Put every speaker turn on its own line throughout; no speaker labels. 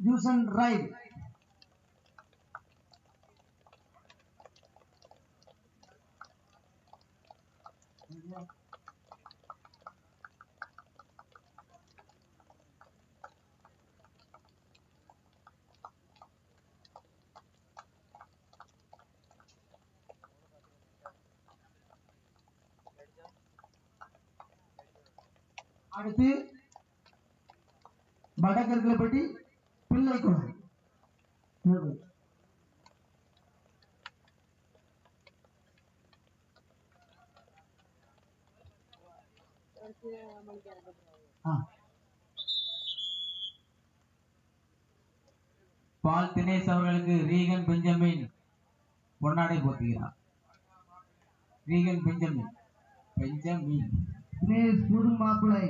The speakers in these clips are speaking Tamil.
ஜூசன் ரைட் அடுத்து வடகர்களப்பட்டி பிள்ளை குழந்தை
பால் தினேஷ் அவர்களுக்கு ரீகன் பெஞ்சமின் பொன்னாடை போத்துகிறார் ரீகன் பெஞ்சமின். பெஞ்சமின்.
தினேஷ் புது மாப்பிள்ளை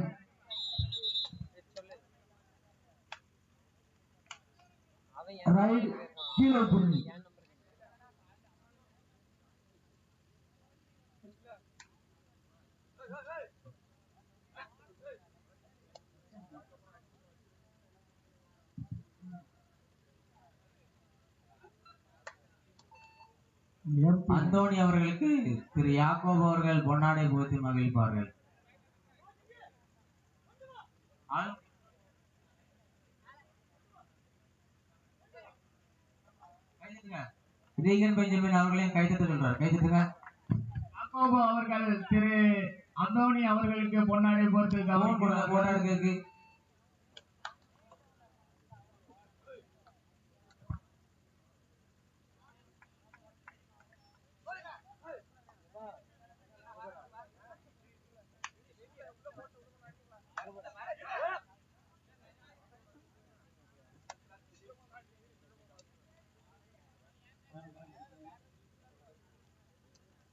ரைட் கீழே புரிஞ்சு
அந்தோணி அவர்களுக்கு திரு யாக்கோப் அவர்கள் பொன்னாடை போத்தி மகிழ்ப்பார்கள் ரீகன் பெஞ்சமின் அவர்களையும் கைத்தட்டு சொல்றார். கைத்தட்டுங்க
யாக்கோபு அவர்கள் திரு அந்தோணி அவர்களுக்கு பொன்னாடை போர்த்து
கவனம்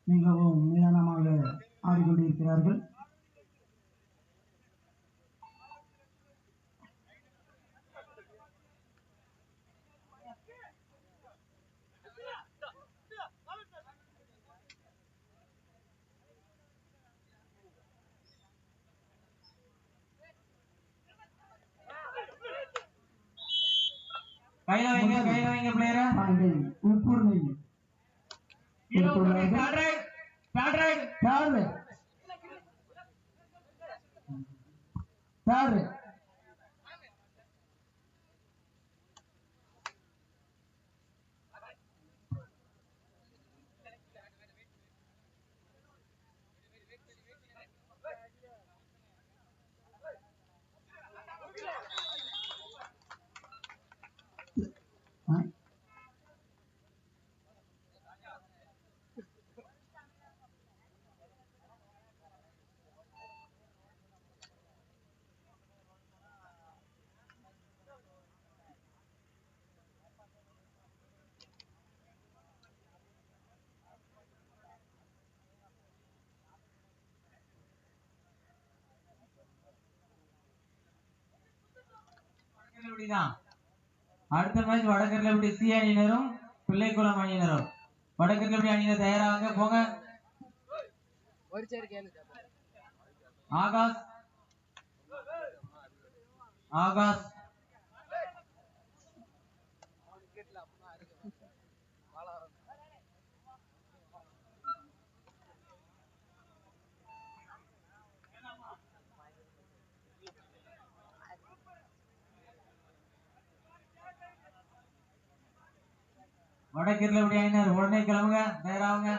மிகவும் நிதானமாக ஆடிக்கொண்டிருக்கிறார்கள்.
கையில வைங்க கையில வைங்க பிளேயரை
பாண்டை ಪ್ಯಾಡ್ರಿ ಪ್ಯಾಡ್ರಿ
தான் அடுத்த மேட்ச் வடகர்லப்பட்டி சி அணியினரும் பிள்ளைக்குளம் அணியினரும். வடகர்லப்பட்டி அணியினர் தயாராக போங்க. ஆகாஷ். ஆகாஷ். வடகிருளப்படி அணியினர் உடனே கிளம்புங்க தயாராகுங்க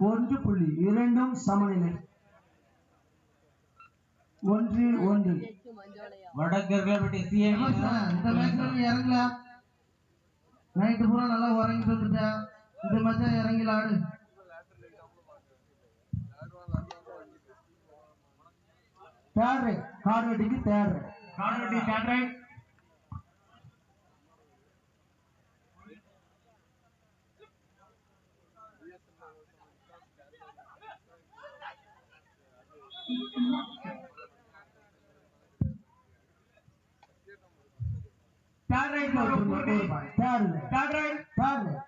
ஒன்று புள்ளி இரண்டும் சமநிலை. ஒன்று ஒன்று.
வடகிருளப்பட்டி சி
இந்த மேட்ச்ல நீ இறங்கல நைட்டு பூரா நல்லா உறங்கிட்டு வந்துட்ட இந்த மேட்சா తయారు రే కాడు వెడ్డింగ్కి తయారు రే
కాడు వెడ్డింగ్ తయారు
రే
తయారు
రైట్ తయారు తయారు తయారు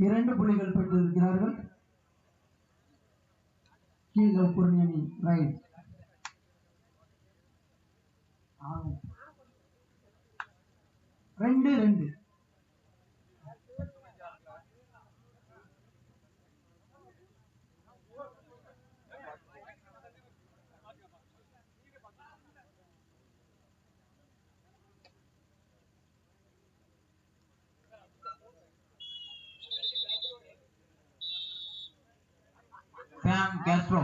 இரண்டு புள்ளிகள் பெற்றிருக்கிறார்கள் கீழே பொருணி ரைட் ரெண்டு ரெண்டு.
Cam Castro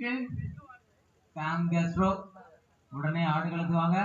Cam
Sam Castro உடனே ஆடுகளுக்கு வாங்க.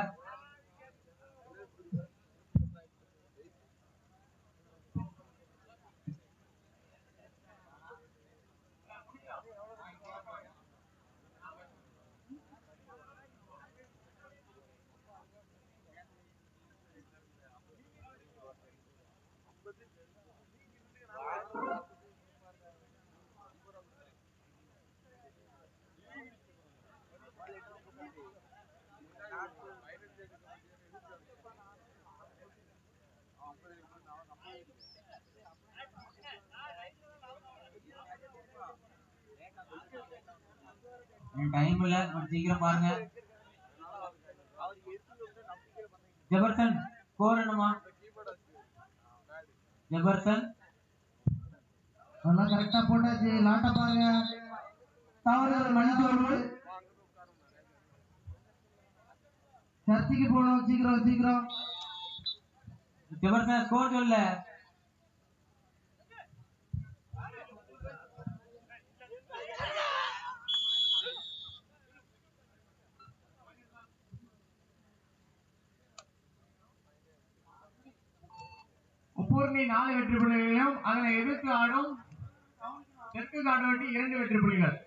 டைம் இல்ல கொஞ்சம் சீக்கிரம் பாருங்க ஜெபர்சன் ஸ்கோர் என்னமா ஜெபர்சன்
அதெல்லாம் கரெக்டா போட்டாச்சு லாட்ட பாருங்க தவறுகள் மன்னித்து வருவது சர்ச்சைக்கு போகணும் சீக்கிரம் சீக்கிரம்
ஜெபர்சன் ஸ்கோர் சொல்ல?
முப்பூர்ணி நாலு வெற்றி புள்ளிகளையும் அதனை எதிர்த்து ஆடும் தெற்கு காடுவட்டி இரண்டு வெற்றி புள்ளிகள்.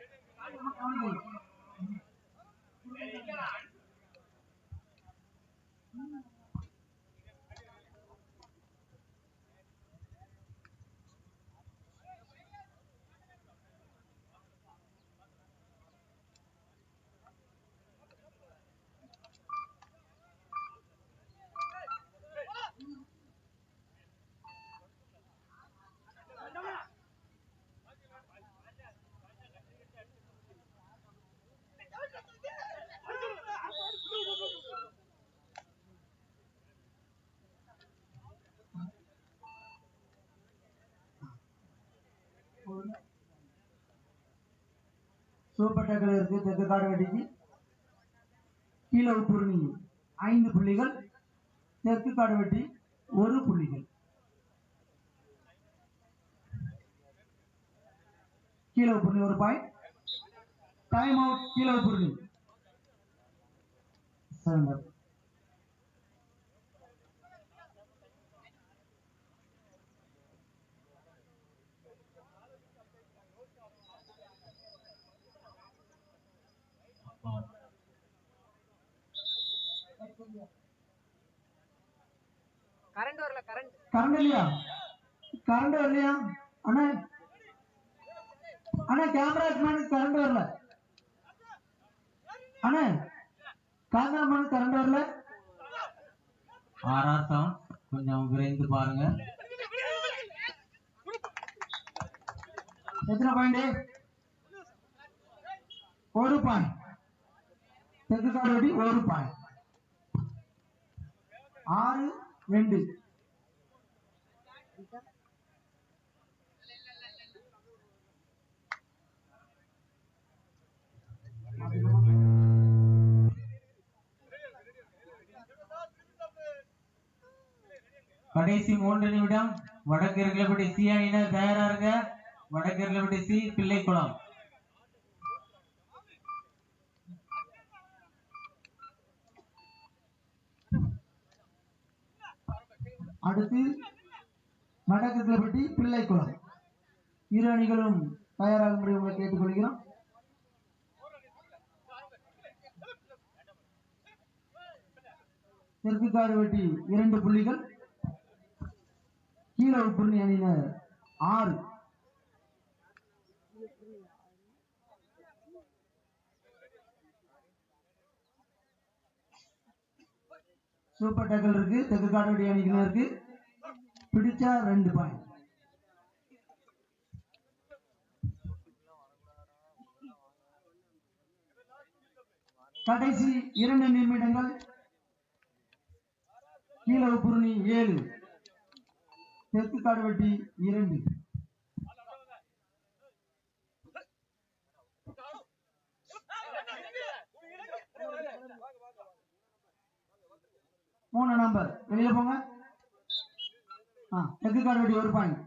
சூப்பர் இருக்கு தெற்கு காடு கீழே உப்புருணி ஐந்து புள்ளிகள். தெற்கு காடு வெட்டி ஒரு புள்ளிகள். கீழே உப்புருணி ஒரு பாயிண்ட் டைம் அவுட் கீழே உப்புருணி சரண்டர்
கரண்ட் வரல கரண்ட்
கரண்ட் இல்லையா? கரண்ட் வரலையா? அண்ணா அண்ணா கேமராமேனுக்கு கரண்ட் வரல. அண்ணா கேமராமேனுக்கு கரண்ட் வரல?
சவுண்ட் கொஞ்சம் விரைந்து பாருங்க.
எத்தனை பாயிண்ட் ஒரு பாயிண்ட் தெற்கு வெட்டி ஒரு பாயிண்ட் ஆறு ரெண்டு.
கடைசி மூன்று நிமிடம் வடக்கு இருக்கலப்பட்டி சி அணியினர் தயாரா இருக்க? வடக்கு இருக்கலப்பட்டி சி பிள்ளைக்குளம்.
அடுத்து வடக்கு பிள்ளைக்குளம். இரு அணிகளும் தயாராகும்படி உங்களை கேட்டுக்கொள்கிறோம். தெற்கு காடு வெட்டி இரண்டு புள்ளிகள் கீழே உப்புரணி அணியினர் ஆறு. சூப்பர் டக்கல் இருக்கு தெற்கு காடு வெட்டி இருக்கு. பிடிச்சா ரெண்டு பாயிண்ட் கடைசி இரண்டு நிமிடங்கள். கீழ உப்புருணி ஏழு தெற்கு காடுவெட்டி இரண்டு. மூணு நம்பர் வெளியில போங்க. ஆ தெற்கு காடுவெட்டி ஒரு பாயிண்ட்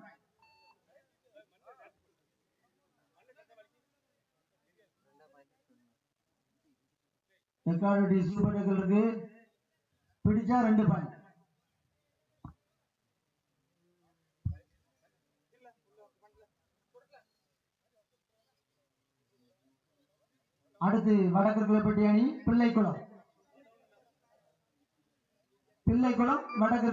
தெற்காடுவெட்டி சூப்பர் இருக்கு. பிடிச்சா ரெண்டு பாயிண்ட் அடுத்து வடக்கு கிளப்பட்டி அணி பிள்ளைக்குளம். பிள்ளைக்குளம் வடக்கு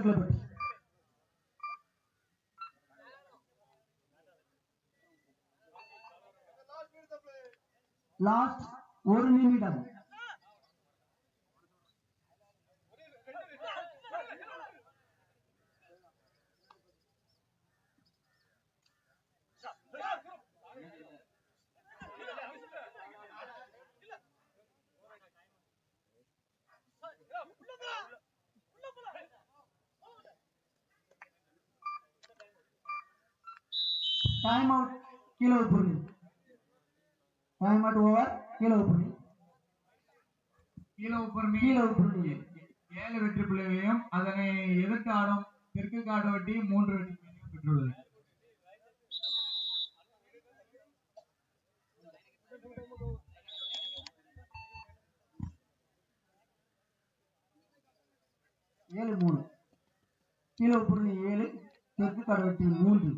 லாஸ்ட் ஒரு நிமிடம். டைம் அவுட் கீழே புள்ளி. டைம் அவுட் ஓவர் கீழே புள்ளி.
கீழ உப்பூர்ணி
கீழே புள்ளி.
ஏழு வெற்றி புள்ளிகளையும் அதனை எதிர்த்து ஆடும் தெற்கு காடுவட்டி மூன்று வெற்றி புள்ளிகளையும் பெற்றுள்ளது.
ஏழு மூணு. கீழே புள்ளி ஏழு தெற்கு கடவட்டி மூன்று.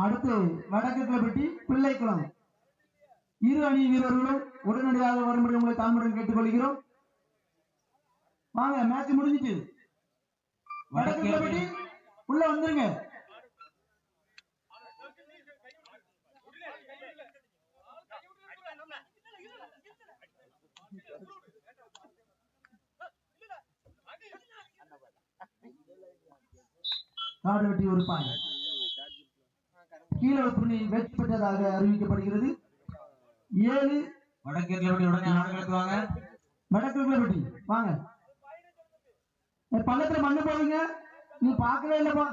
அடுத்து வடக்கு கிளப்பட்டி பிள்ளைக்குளம். இரு அணி வீரர்களும் உடனடியாக வரும்படி உங்களை தாழ்மையுடன் கேட்டுக்கொள்கிறோம். வாங்க மேட்ச் முடிஞ்சிட்டு வடக்கு கிளப்பட்டி உள்ள வந்துருங்க. காடு வெட்டி ஒரு பாயிண்ட் கீழே புள்ளி வெற்றி பெற்றதாக அறிவிக்கப்படுகிறது. ஏழு
வடக்கு உடனே ஆடுகளுக்கு வாங்க.
வடக்கு கிளப்பட்டி வாங்க. பள்ளத்துல மண்ணு போடுங்க. நீ பார்க்கவே இல்லப்பா.